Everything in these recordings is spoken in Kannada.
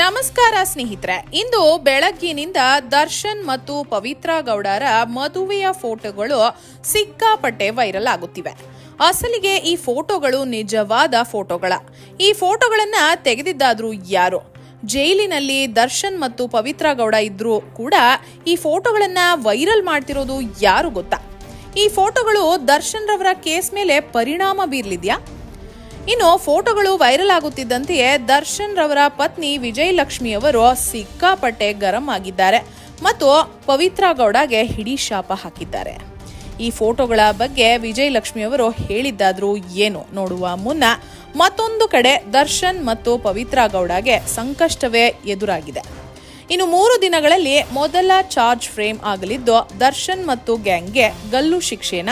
ನಮಸ್ಕಾರ ಸ್ನೇಹಿತರೆ, ಇಂದು ಬೆಳಗ್ಗಿನಿಂದ ದರ್ಶನ್ ಮತ್ತು ಪವಿತ್ರ ಗೌಡರ ಮದುವೆಯ ಫೋಟೋಗಳು ಸಿಕ್ಕಾಪಟ್ಟೆ ವೈರಲ್ ಆಗುತ್ತಿವೆ. ಅಸಲಿಗೆ ಈ ಫೋಟೋಗಳು ನಿಜವಾದ ಫೋಟೋಗಳ. ಈ ಫೋಟೋಗಳನ್ನ ತೆಗೆದಿದ್ದಾದ್ರೂ ಯಾರು? ಜೈಲಿನಲ್ಲಿ ದರ್ಶನ್ ಮತ್ತು ಪವಿತ್ರ ಗೌಡ ಇದ್ರೂ ಕೂಡ ಈ ಫೋಟೋಗಳನ್ನ ವೈರಲ್ ಮಾಡ್ತಿರೋದು ಯಾರು ಗೊತ್ತಾ? ಈ ಫೋಟೋಗಳು ದರ್ಶನ್ ರವರ ಕೇಸ್ ಮೇಲೆ ಪರಿಣಾಮ ಬೀರ್ಲಿದ್ಯಾ? ಇನ್ನು ಫೋಟೋಗಳು ವೈರಲ್ ಆಗುತ್ತಿದ್ದಂತೆಯೇ ದರ್ಶನ್ ರವರ ಪತ್ನಿ ವಿಜಯಲಕ್ಷ್ಮಿ ಅವರು ಸಿಕ್ಕಾಪಟ್ಟೆ ಗರಂ ಆಗಿದ್ದಾರೆ ಮತ್ತು ಪವಿತ್ರ ಗೌಡಗೆ ಹಿಡಿ ಶಾಪ ಹಾಕಿದ್ದಾರೆ. ಈ ಫೋಟೋಗಳ ಬಗ್ಗೆ ವಿಜಯಲಕ್ಷ್ಮಿ ಅವರು ಹೇಳಿದ್ದಾದ್ರೂ ಏನು ನೋಡುವ ಮುನ್ನ ಮತ್ತೊಂದು ಕಡೆ ದರ್ಶನ್ ಮತ್ತು ಪವಿತ್ರ ಗೌಡಗೆ ಸಂಕಷ್ಟವೇ ಎದುರಾಗಿದೆ. ಇನ್ನು ಮೂರು ದಿನಗಳಲ್ಲಿ ಮೊದಲ ಚಾರ್ಜ್ ಫ್ರೇಮ್ ಆಗಲಿದ್ದು ದರ್ಶನ್ ಮತ್ತು ಗ್ಯಾಂಗ್ಗೆ ಗಲ್ಲು ಶಿಕ್ಷೆನ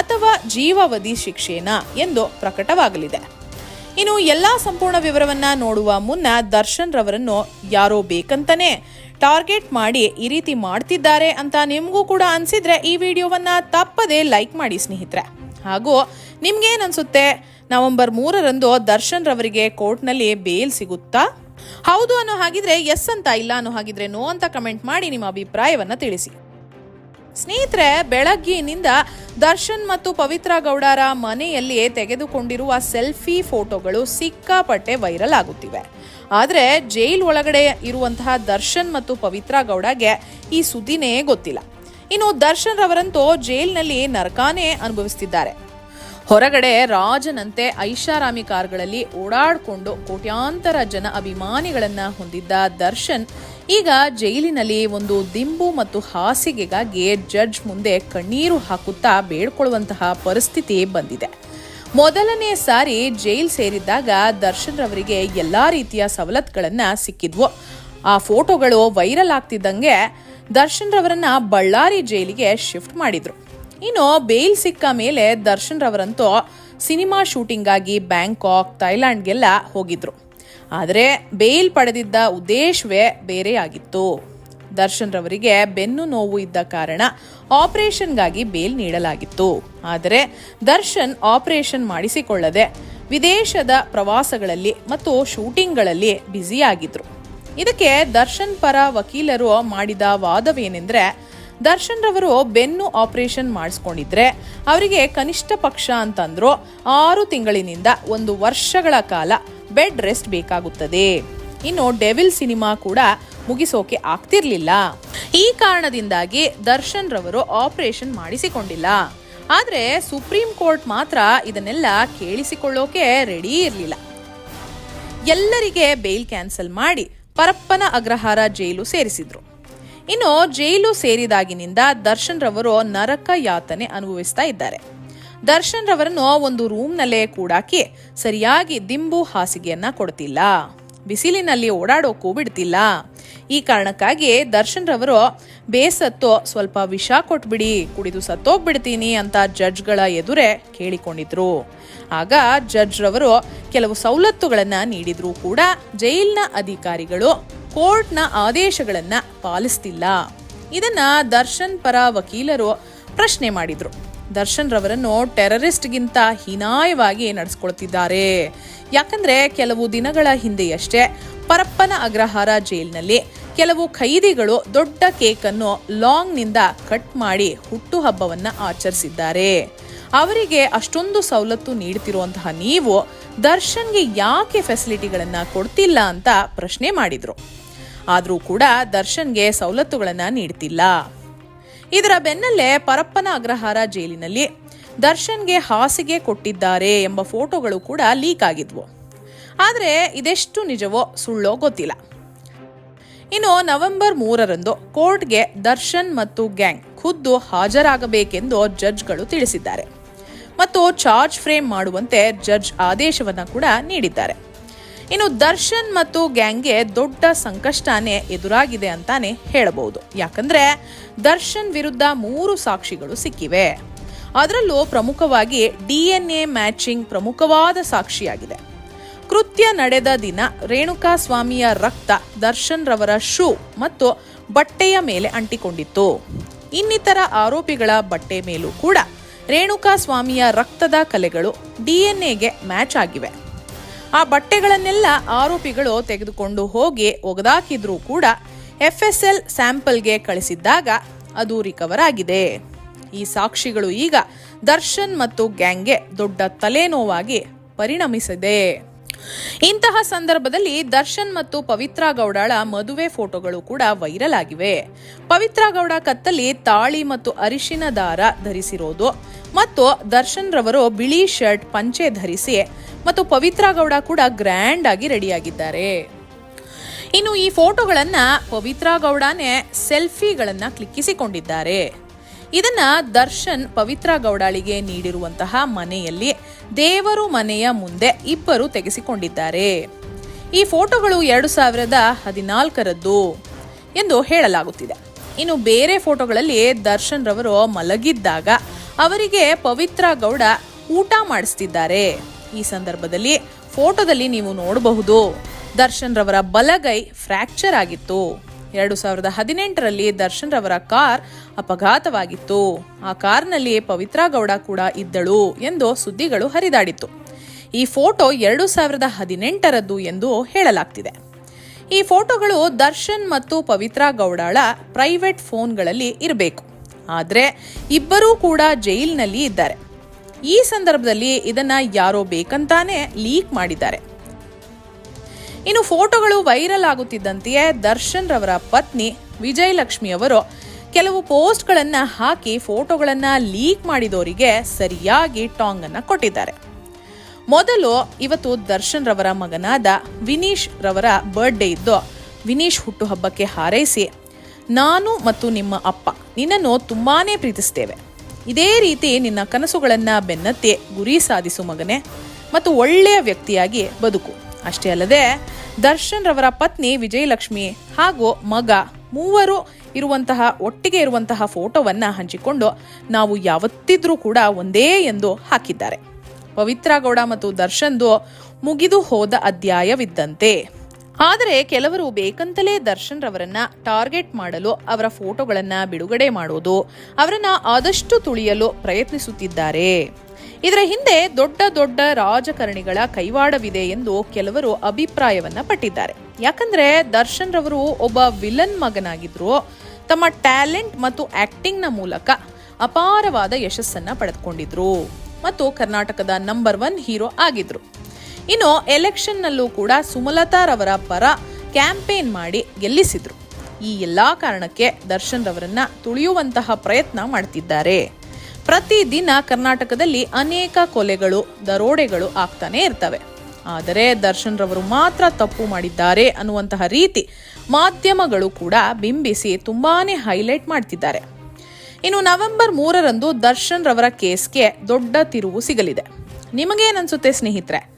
ಅಥವಾ ಜೀವಾವಧಿ ಶಿಕ್ಷೆನ ಎಂದು ಪ್ರಕಟವಾಗಲಿದೆ. ಇನ್ನು ಎಲ್ಲಾ ಸಂಪೂರ್ಣ ವಿವರವನ್ನ ನೋಡುವ ಮುನ್ನ ದರ್ಶನ್ ರವರನ್ನು ಯಾರೋ ಬೇಕಂತಾನೆ ಟಾರ್ಗೆಟ್ ಮಾಡಿ ಈ ರೀತಿ ಮಾಡ್ತಿದ್ದಾರೆ ಅಂತ ನಿಮಗೂ ಕೂಡ ಅನ್ಸಿದ್ರೆ ಈ ವಿಡಿಯೋವನ್ನ ತಪ್ಪದೇ ಲೈಕ್ ಮಾಡಿ ಸ್ನೇಹಿತರೆ. ಹಾಗೂ ನಿಮ್ಗೇನನ್ಸುತ್ತೆ? ನವೆಂಬರ್ ಮೂರರಂದು ದರ್ಶನ್ ರವರಿಗೆ ಕೋರ್ಟ್ನಲ್ಲಿ ಬೇಲ್ ಸಿಗುತ್ತಾ? ಹೌದು ಅನ್ನೋ ಹಾಗಿದ್ರೆ ಎಸ್ ಅಂತ ಇಲ್ಲ ಅನ್ನೋ ಹಾಗಿದ್ರೆ ನೋ ಅಂತ ಕಮೆಂಟ್ ಮಾಡಿ ನಿಮ್ಮ ಅಭಿಪ್ರಾಯವನ್ನ ತಿಳಿಸಿ. ಸ್ನೇಹಿತರೆ ಬೆಳಗ್ಗಿನಿಂದ ದರ್ಶನ್ ಮತ್ತು ಪವಿತ್ರ ಗೌಡರ ಮನೆಯಲ್ಲಿಯೇ ತೆಗೆದುಕೊಂಡಿರುವ ಸೆಲ್ಫಿ ಫೋಟೋಗಳು ಸಿಕ್ಕಾಪಟ್ಟೆ ವೈರಲ್ ಆಗುತ್ತಿವೆ. ಆದರೆ, ಜೈಲ್ ಒಳಗಡೆ ಇರುವಂತಹ ದರ್ಶನ್ ಮತ್ತು ಪವಿತ್ರ ಗೌಡಗೆ ಈ ಸುದ್ದಿನೇ ಗೊತ್ತಿಲ್ಲ. ಇನ್ನು ದರ್ಶನ್ ರವರಂತೂ ಜೈಲ್ನಲ್ಲಿ ನರಕಾನೇ ಅನುಭವಿಸ್ತಿದ್ದಾರೆ. ಹೊರಗಡೆ ರಾಜನಂತೆ ಐಷಾರಾಮಿ ಕಾರ್ಗಳಲ್ಲಿ ಓಡಾಡಿಕೊಂಡು ಕೋಟ್ಯಾಂತರ ಜನ ಅಭಿಮಾನಿಗಳನ್ನ ಹೊಂದಿದ್ದ ದರ್ಶನ್ ಈಗ ಜೈಲಿನಲ್ಲಿ ಒಂದು ದಿಂಬು ಮತ್ತು ಹಾಸಿಗೆಗಾಗಿ ಜಡ್ಜ್ ಮುಂದೆ ಕಣ್ಣೀರು ಹಾಕುತ್ತಾ ಬೇಡ್ಕೊಳ್ಳುವಂತಹ ಪರಿಸ್ಥಿತಿ ಬಂದಿದೆ. ಮೊದಲನೇ ಸಾರಿ ಜೈಲ್ ಸೇರಿದ್ದಾಗ ದರ್ಶನ್ ರವರಿಗೆ ಎಲ್ಲಾ ರೀತಿಯ ಸವಲತ್ತುಗಳನ್ನು ಸಿಕ್ಕಿದ್ವು. ಆ ಫೋಟೋಗಳು ವೈರಲ್ ಆಗ್ತಿದ್ದಂಗೆ ದರ್ಶನ್ ರವರನ್ನ ಬಳ್ಳಾರಿ ಜೈಲಿಗೆ ಶಿಫ್ಟ್ ಮಾಡಿದ್ರು. ಇನ್ನು ಬೇಲ್ ಸಿಕ್ಕ ಮೇಲೆ ದರ್ಶನ್ ರವರಂತೂ ಸಿನಿಮಾ ಶೂಟಿಂಗಾಗಿ ಬ್ಯಾಂಕಾಕ್, ಥೈಲ್ಯಾಂಡ್ಗೆಲ್ಲ ಹೋಗಿದ್ರು. ಆದರೆ ಬೇಲ್ ಪಡೆದಿದ್ದ ಉದ್ದೇಶವೇ ಬೇರೆಯಾಗಿತ್ತು. ದರ್ಶನ್ ರವರಿಗೆ ಬೆನ್ನು ನೋವು ಇದ್ದ ಕಾರಣ ಆಪರೇಷನ್ಗಾಗಿ ಬೇಲ್ ನೀಡಲಾಗಿತ್ತು. ಆದರೆ ದರ್ಶನ್ ಆಪರೇಷನ್ ಮಾಡಿಸಿಕೊಳ್ಳದೆ ವಿದೇಶದ ಪ್ರವಾಸಗಳಲ್ಲಿ ಮತ್ತು ಶೂಟಿಂಗ್ಗಳಲ್ಲಿ ಬ್ಯುಸಿಯಾಗಿದ್ರು. ಇದಕ್ಕೆ ದರ್ಶನ್ ಪರ ವಕೀಲರು ಮಾಡಿದ ವಾದವೇನೆಂದ್ರೆ ದರ್ಶನ್ ರವರು ಬೆನ್ನು ಆಪರೇಷನ್ ಮಾಡಿಸ್ಕೊಂಡಿದ್ರೆ ಅವರಿಗೆ ಕನಿಷ್ಠ ಪಕ್ಷ ಅಂತಂದ್ರು ಆರು ತಿಂಗಳಿನಿಂದ ಒಂದು ವರ್ಷಗಳ ಕಾಲ ಬೆಡ್ ರೆಸ್ಟ್ ಬೇಕಾಗುತ್ತದೆ. ಇನ್ನು ಡೆವಿಲ್ ಸಿನಿಮಾ ಕೂಡ ಮುಗಿಸೋಕೆ ಆಗ್ತಿರ್ಲಿಲ್ಲ. ಈ ಕಾರಣದಿಂದಾಗಿ ದರ್ಶನ್ ರವರು ಆಪರೇಷನ್ ಮಾಡಿಸಿಕೊಂಡಿಲ್ಲ. ಆದ್ರೆ ಸುಪ್ರೀಂ ಕೋರ್ಟ್ ಮಾತ್ರ ಇದನ್ನೆಲ್ಲ ಕೇಳಿಸಿಕೊಳ್ಳೋಕೆ ರೆಡಿ ಇರಲಿಲ್ಲ. ಎಲ್ಲರಿಗೆ ಬೇಲ್ ಕ್ಯಾನ್ಸಲ್ ಮಾಡಿ ಪರಪ್ಪನ ಅಗ್ರಹಾರ ಜೈಲು ಸೇರಿಸಿದ್ರು. ಇನ್ನು ಜೈಲು ಸೇರಿದಾಗಿನಿಂದ ದರ್ಶನ್ ರವರು ನರಕ ಯಾತನೆ ಅನುಭವಿಸ್ತಾ ಇದ್ದಾರೆ. ದರ್ಶನ್ ರವರನ್ನು ಒಂದು ರೂಮ್ನಲ್ಲೇ ಕೂಡಾಕಿ ಸರಿಯಾಗಿ ದಿಂಬು ಹಾಸಿಗೆಯನ್ನ ಕೊಡ್ತಿಲ್ಲ. ಬಿಸಿಲಿನಲ್ಲಿ ಓಡಾಡೋಕ್ಕೂ ಬಿಡ್ತಿಲ್ಲ. ಈ ಕಾರಣಕ್ಕಾಗಿ ದರ್ಶನ್ ರವರು ಬೇಸತ್ತು ಸ್ವಲ್ಪ ವಿಷ ಕೊಟ್ಬಿಡಿ, ಕುಡಿದು ಸತ್ತೋಗ್ಬಿಡ್ತೀನಿ ಅಂತ ಜಡ್ಜ್ಗಳ ಎದುರೇ ಕೇಳಿಕೊಂಡಿದ್ರು. ಆಗ ಜಡ್ಜ್ ರವರು ಕೆಲವು ಸವಲತ್ತುಗಳನ್ನ ನೀಡಿದ್ರು ಕೂಡ ಜೈಲ್ನ ಅಧಿಕಾರಿಗಳು ಕೋರ್ಟ್ನ ಆದೇಶಗಳನ್ನ ಪಾಲಿಸ್ತಿಲ್ಲ. ಇದನ್ನ ದರ್ಶನ್ ಪರ ವಕೀಲರು ಪ್ರಶ್ನೆ ಮಾಡಿದ್ರು. ದರ್ಶನ್ ರವರನ್ನು ಟೆರರಿಸ್ಟ್ಗಿಂತ ಹೀನಾಯವಾಗಿ ನಡೆಸ್ಕೊಳ್ತಿದ್ದಾರೆ. ಯಾಕಂದ್ರೆ ಕೆಲವು ದಿನಗಳ ಹಿಂದೆಯಷ್ಟೇ ಪರಪ್ಪನ ಅಗ್ರಹಾರ ಜೈಲಿನಲ್ಲಿ ಕೆಲವು ಖೈದಿಗಳು ದೊಡ್ಡ ಕೇಕ್ ಅನ್ನು ಲಾಂಗ್ನಿಂದ ಕಟ್ ಮಾಡಿ ಹುಟ್ಟುಹಬ್ಬವನ್ನ ಆಚರಿಸಿದ್ದಾರೆ. ಅವರಿಗೆ ಅಷ್ಟೊಂದು ಸವಲತ್ತು ನೀಡ್ತಿರುವಂತಹ ನೀವು ದರ್ಶನ್ಗೆ ಯಾಕೆ ಫೆಸಿಲಿಟಿಗಳನ್ನ ಕೊಡ್ತಿಲ್ಲ ಅಂತ ಪ್ರಶ್ನೆ ಮಾಡಿದ್ರು. ಆದರೂ ಕೂಡ ದರ್ಶನ್ಗೆ ಸವಲತ್ತುಗಳನ್ನ ನೀಡ್ತಿಲ್ಲ. ಇದರ ಬೆನ್ನಲ್ಲೇ ಪರಪ್ಪನ ಅಗ್ರಹಾರ ಜೈಲಿನಲ್ಲಿ ದರ್ಶನ್ಗೆ ಹಾಸಿಗೆ ಕೊಟ್ಟಿದ್ದಾರೆ ಎಂಬ ಫೋಟೋಗಳು ಕೂಡ ಲೀಕ್ ಆಗಿದ್ವು. ಆದರೆ ಇದೆಷ್ಟು ನಿಜವೋ ಸುಳ್ಳೋ ಗೊತ್ತಿಲ್ಲ. ಇನ್ನು ನವೆಂಬರ್ ಮೂರರಂದು ಕೋರ್ಟ್ಗೆ ದರ್ಶನ್ ಮತ್ತು ಗ್ಯಾಂಗ್ ಖುದ್ದು ಹಾಜರಾಗಬೇಕೆಂದು ಜಡ್ಜ್ಗಳು ತಿಳಿಸಿದ್ದಾರೆ. ಮತ್ತು ಚಾರ್ಜ್ ಫ್ರೇಮ್ ಮಾಡುವಂತೆ ಜಡ್ಜ್ ಆದೇಶವನ್ನು ಕೂಡ ನೀಡಿದ್ದಾರೆ. ಇನ್ನು ದರ್ಶನ್ ಮತ್ತು ಗ್ಯಾಂಗ್ಗೆ ದೊಡ್ಡ ಸಂಕಷ್ಟನೇ ಎದುರಾಗಿದೆ ಅಂತಾನೆ ಹೇಳಬಹುದು. ಯಾಕಂದ್ರೆ ದರ್ಶನ್ ವಿರುದ್ಧ ಮೂರು ಸಾಕ್ಷಿಗಳು ಸಿಕ್ಕಿವೆ. ಅದರಲ್ಲೂ ಪ್ರಮುಖವಾಗಿ ಡಿಎನ್ಎ ಮ್ಯಾಚಿಂಗ್ ಪ್ರಮುಖವಾದ ಸಾಕ್ಷಿಯಾಗಿದೆ. ಕೃತ್ಯ ನಡೆದ ದಿನ ರೇಣುಕಾ ಸ್ವಾಮಿಯ ರಕ್ತ ದರ್ಶನ್ ರವರ ಶೂ ಮತ್ತು ಬಟ್ಟೆಯ ಮೇಲೆ ಅಂಟಿಕೊಂಡಿತ್ತು. ಇನ್ನಿತರ ಆರೋಪಿಗಳ ಬಟ್ಟೆ ಮೇಲೂ ಕೂಡ ರೇಣುಕಾ ಸ್ವಾಮಿಯ ರಕ್ತದ ಕಲೆಗಳು ಡಿಎನ್ಎಗೆ ಮ್ಯಾಚ್ ಆಗಿವೆ. ಆ ಬಟ್ಟೆಗಳನ್ನೆಲ್ಲ ಆರೋಪಿಗಳು ತೆಗೆದುಕೊಂಡು ಹೋಗಿ ಒಗೆದಾಕಿದ್ರೂ ಕೂಡ ಎಫ್ ಎಸ್ ಎಲ್ ಸ್ಯಾಂಪಲ್ಗೆ ಕಳಿಸಿದ್ದಾಗ ಅದು ರಿಕವರ್ ಆಗಿದೆ ಈ ಸಾಕ್ಷಿಗಳು ಈಗ ದರ್ಶನ್ ಮತ್ತು ಗ್ಯಾಂಗ್ಗೆ ದೊಡ್ಡ ತಲೆನೋವಾಗಿ ಪರಿಣಮಿಸಿದೆ. ಇಂತಹ ಸಂದರ್ಭದಲ್ಲಿ ದರ್ಶನ್ ಮತ್ತು ಪವಿತ್ರ ಗೌಡಳ ಮದುವೆ ಫೋಟೋಗಳು ಕೂಡ ವೈರಲ್ ಆಗಿವೆ. ಪವಿತ್ರ ಗೌಡ ಕತ್ತಲ್ಲಿ ತಾಳಿ ಮತ್ತು ಅರಿಶಿನ ದಾರ ಧರಿಸಿರೋದು ಮತ್ತು ದರ್ಶನ್ ರವರು ಬಿಳಿ ಶರ್ಟ್ ಪಂಚೆ ಧರಿಸಿ ಮತ್ತು ಪವಿತ್ರ ಗೌಡ ಕೂಡ ಗ್ರ್ಯಾಂಡ್ ಆಗಿ ರೆಡಿಯಾಗಿದ್ದಾರೆ ಇನ್ನು ಈ ಫೋಟೋಗಳನ್ನ ಪವಿತ್ರ ಗೌಡನೇ ಸೆಲ್ಫಿಗಳನ್ನ ಕ್ಲಿಕ್ಕಿಸಿಕೊಂಡಿದ್ದಾರೆ. ಇದನ್ನ ದರ್ಶನ್ ಪವಿತ್ರ ಗೌಡಾಳಿಗೆ ನೀಡಿರುವಂತಹ ಮನೆಯಲ್ಲಿ ದೇವರು ಮನೆಯ ಮುಂದೆ ಇಬ್ಬರು ತೆಗೆಸಿಕೊಂಡಿದ್ದಾರೆ. ಈ ಫೋಟೋಗಳು ಎರಡು ಸಾವಿರದ ಹದಿನಾಲ್ಕರದ್ದು ಎಂದು ಹೇಳಲಾಗುತ್ತಿದೆ. ಇನ್ನು ಬೇರೆ ಫೋಟೋಗಳಲ್ಲಿ ದರ್ಶನ್ ರವರು ಮಲಗಿದ್ದಾಗ ಅವರಿಗೆ ಪವಿತ್ರ ಗೌಡ ಊಟ ಮಾಡಿಸ್ತಿದ್ದಾರೆ. ಈ ಸಂದರ್ಭದಲ್ಲಿ ಫೋಟೋದಲ್ಲಿ ನೀವು ನೋಡಬಹುದು. ದರ್ಶನ್ ರವರ ಬಲಗೈ ಫ್ರ್ಯಾಕ್ಚರ್ ಆಗಿತ್ತು. ಎರಡು ಸಾವಿರದ ಹದಿನೆಂಟರಲ್ಲಿ ದರ್ಶನ್ ರವರ ಕಾರ್ ಅಪಘಾತವಾಗಿತ್ತು. ಆ ಕಾರ್ನಲ್ಲಿ ಪವಿತ್ರ ಗೌಡ ಕೂಡ ಇದ್ದಳು ಎಂದು ಸುದ್ದಿಗಳು ಹರಿದಾಡಿತ್ತು. ಈ ಫೋಟೋ ಎರಡು ಸಾವಿರದ ಹದಿನೆಂಟರದ್ದು ಎಂದು ಹೇಳಲಾಗ್ತಿದೆ. ಈ ಫೋಟೋಗಳು ದರ್ಶನ್ ಮತ್ತು ಪವಿತ್ರ ಗೌಡಳ ಪ್ರೈವೇಟ್ ಫೋನ್ಗಳಲ್ಲಿ ಇರಬೇಕು. ಆದರೆ ಇಬ್ಬರೂ ಕೂಡ ಜೈಲಿನಲ್ಲಿ ಇದ್ದಾರೆ. ಈ ಸಂದರ್ಭದಲ್ಲಿ ಇದನ್ನ ಯಾರೋ ಬೇಕಂತಾನೆ ಲೀಕ್ ಮಾಡಿದ್ದಾರೆ. ಇನ್ನು ಫೋಟೋಗಳು ವೈರಲ್ ಆಗುತ್ತಿದ್ದಂತೆಯೇ ದರ್ಶನ್ ರವರ ಪತ್ನಿ ವಿಜಯಲಕ್ಷ್ಮಿ ಅವರು ಕೆಲವು ಪೋಸ್ಟ್ಗಳನ್ನ ಹಾಕಿ ಫೋಟೋಗಳನ್ನ ಲೀಕ್ ಮಾಡಿದವರಿಗೆ ಸರಿಯಾಗಿ ಟಾಂಗ್ ಅನ್ನ ಕೊಟ್ಟಿದ್ದಾರೆ. ಮೊದಲು ಇವತ್ತು ದರ್ಶನ್ ರವರ ಮಗನಾದ ವಿನೀಶ್ ರವರ ಬರ್ಡೇ ಇದ್ದು, ವಿನೀಶ್ ಹುಟ್ಟುಹಬ್ಬಕ್ಕೆ ಹಾರೈಸಿ, ನಾನು ಮತ್ತು ನಿಮ್ಮ ಅಪ್ಪ ನಿನ್ನನ್ನು ತುಂಬಾನೇ ಪ್ರೀತಿಸ್ತೇವೆ. ಇದೇ ರೀತಿ ನಿನ್ನ ಕನಸುಗಳನ್ನು ಬೆನ್ನತ್ತಿ ಗುರಿ ಸಾಧಿಸು ಮಗನೇ ಮತ್ತು ಒಳ್ಳೆಯ ವ್ಯಕ್ತಿಯಾಗಿ ಬದುಕು. ಅಷ್ಟೇ ಅಲ್ಲದೆ ದರ್ಶನ್ ರವರ ಪತ್ನಿ ವಿಜಯಲಕ್ಷ್ಮಿ ಹಾಗೂ ಮಗ ಮೂವರು ಇರುವಂತಹ, ಒಟ್ಟಿಗೆ ಇರುವಂತಹ ಫೋಟೋವನ್ನ ಹಂಚಿಕೊಂಡು ನಾವು ಯಾವತ್ತಿದ್ರೂ ಕೂಡ ಒಂದೇ ಎಂದು ಹಾಕಿದ್ದಾರೆ. ಪವಿತ್ರ ಗೌಡ ಮತ್ತು ದರ್ಶನ್ದು ಮುಗಿದು ಹೋದ ಅಧ್ಯಾಯವಿದ್ದಂತೆ. ಆದರೆ ಕೆಲವರು ಬೇಕಂತಲೇ ದರ್ಶನ್ ರವರನ್ನ ಟಾರ್ಗೆಟ್ ಮಾಡಲು ಅವರ ಫೋಟೋಗಳನ್ನ ಬಿಡುಗಡೆ ಮಾಡೋದು, ಅವರನ್ನ ಆದಷ್ಟು ತುಳಿಯಲು ಪ್ರಯತ್ನಿಸುತ್ತಿದ್ದಾರೆ. ಇದರ ಹಿಂದೆ ದೊಡ್ಡ ದೊಡ್ಡ ರಾಜಕಾರಣಿಗಳ ಕೈವಾಡವಿದೆ ಎಂದು ಕೆಲವರು ಅಭಿಪ್ರಾಯವನ್ನ ಪಟ್ಟಿದ್ದಾರೆ. ಯಾಕಂದ್ರೆ ದರ್ಶನ್ ರವರು ಒಬ್ಬ ವಿಲನ್ ಮಗನಾಗಿದ್ರು. ತಮ್ಮ ಟ್ಯಾಲೆಂಟ್ ಮತ್ತು ಆಕ್ಟಿಂಗ್ನ ಮೂಲಕ ಅಪಾರವಾದ ಯಶಸ್ಸನ್ನ ಪಡೆದುಕೊಂಡಿದ್ರು. ಮತ್ತು ಕರ್ನಾಟಕದ ನಂಬರ್ ಒನ್ ಹೀರೋ ಆಗಿದ್ರು. ಇನ್ನು ಎಲೆಕ್ಷನ್ನಲ್ಲೂ ಕೂಡ ಸುಮಲತಾರವರ ಪರ ಕ್ಯಾಂಪೇನ್ ಮಾಡಿ ಗೆಲ್ಲಿಸಿದ್ರು. ಈ ಎಲ್ಲಾ ಕಾರಣಕ್ಕೆ ದರ್ಶನ್ ರವರನ್ನ ತುಳಿಯುವಂತಹ ಪ್ರಯತ್ನ ಮಾಡ್ತಿದ್ದಾರೆ. ಪ್ರತಿದಿನ ಕರ್ನಾಟಕದಲ್ಲಿ ಅನೇಕ ಕೊಲೆಗಳು, ದರೋಡೆಗಳು ಆಗ್ತಾನೆ ಇರ್ತವೆ. ಆದರೆ ದರ್ಶನ್ ರವರು ಮಾತ್ರ ತಪ್ಪು ಮಾಡಿದ್ದಾರೆ ಅನ್ನುವಂತಹ ರೀತಿ ಮಾಧ್ಯಮಗಳು ಕೂಡ ಬಿಂಬಿಸಿ ತುಂಬಾನೇ ಹೈಲೈಟ್ ಮಾಡ್ತಿದ್ದಾರೆ. ಇನ್ನು ನವೆಂಬರ್ ಮೂರರಂದು ದರ್ಶನ್ ರವರ ಕೇಸ್ಗೆ ದೊಡ್ಡ ತಿರುವು ಸಿಗಲಿದೆ. ನಿಮಗೇನನ್ಸುತ್ತೆ ಸ್ನೇಹಿತರೆ?